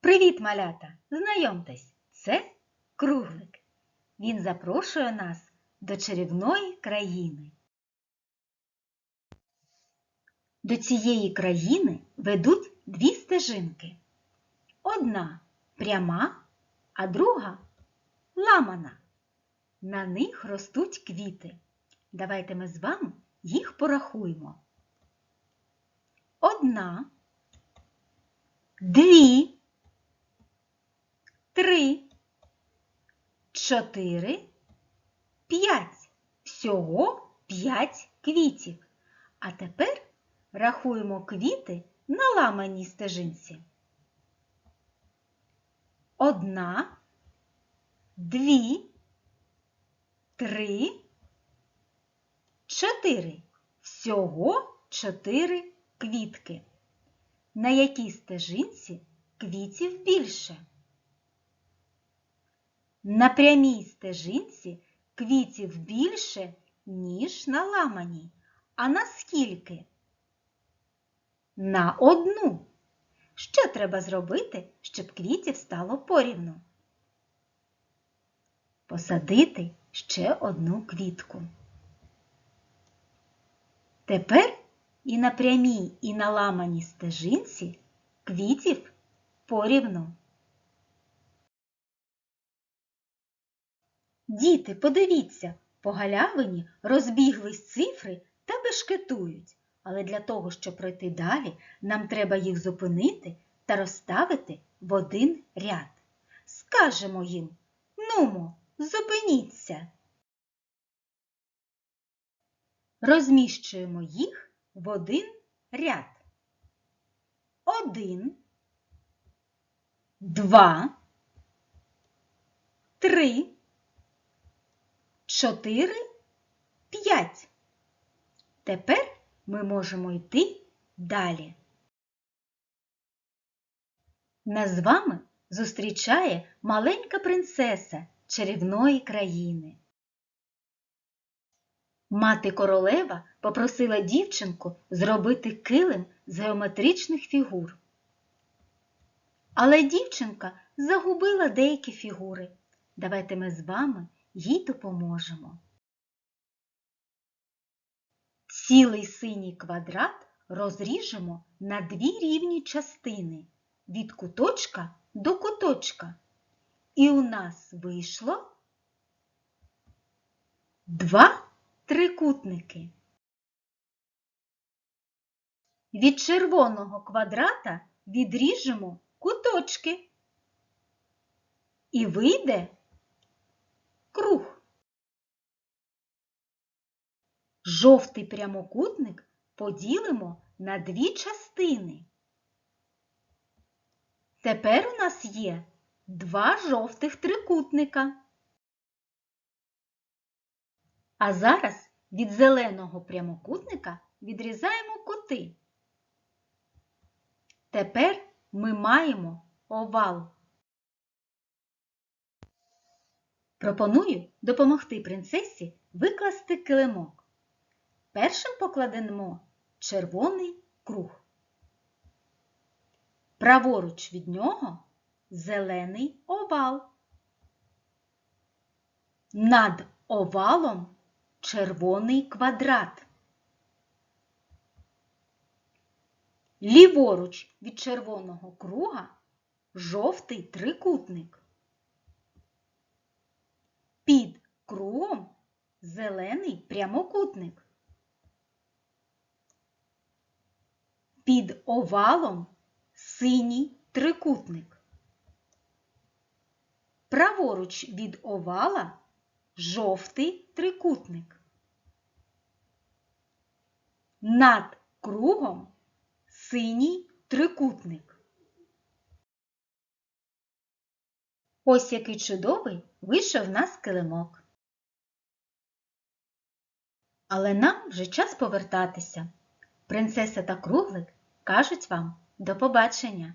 Привіт, малята! Знайомтесь, це круглик. Він запрошує нас до чарівної країни. До цієї країни ведуть дві стежинки. Одна пряма, а друга ламана. На них ростуть квіти. Давайте ми з вами їх порахуємо. Одна, дві, 4, 5. Всього п'ять квітів. А тепер рахуємо квіти на ламаній стежинці. Одна, дві, три, чотири. Всього чотири квітки. На якій стежинці квітів більше? На прямій стежинці квітів більше, ніж на ламаній. А на скільки? На одну. Що треба зробити, щоб квітів стало порівну? Посадити ще одну квітку. Тепер і на прямій, і на ламаній стежинці квітів порівну. Діти, подивіться, по галявині розбіглись цифри та бешкетують. Але для того, щоб пройти далі, нам треба їх зупинити та розставити в один ряд. Скажемо їм Нумо, зупиніться. Розміщуємо їх в один ряд. Один, два, три, чотири, п'ять. Тепер ми можемо йти далі. Нас з вами зустрічає маленька принцеса чарівної країни. Мати королева попросила дівчинку зробити килим з геометричних фігур. Але дівчинка загубила деякі фігури. Давайте ми з вами їй допоможемо. Цілий синій квадрат розріжемо на дві рівні частини від куточка до куточка. І у нас вийшло два трикутники. Від червоного квадрата відріжемо куточки. І вийде круг. Жовтий прямокутник поділимо на дві частини. Тепер у нас є два жовтих трикутника. А зараз від зеленого прямокутника відрізаємо кути. Тепер ми маємо овал. Пропоную допомогти принцесі викласти килимок. Першим покладемо червоний круг. Праворуч від нього зелений овал. Над овалом червоний квадрат. Ліворуч від червоного круга жовтий трикутник. Під кругом зелений прямокутник. Під овалом синій трикутник. Праворуч від овала жовтий трикутник. Над кругом синій трикутник. Ось який чудовий вийшов в нас килимок. Але нам вже час повертатися. Принцеса та круглик кажуть вам до побачення!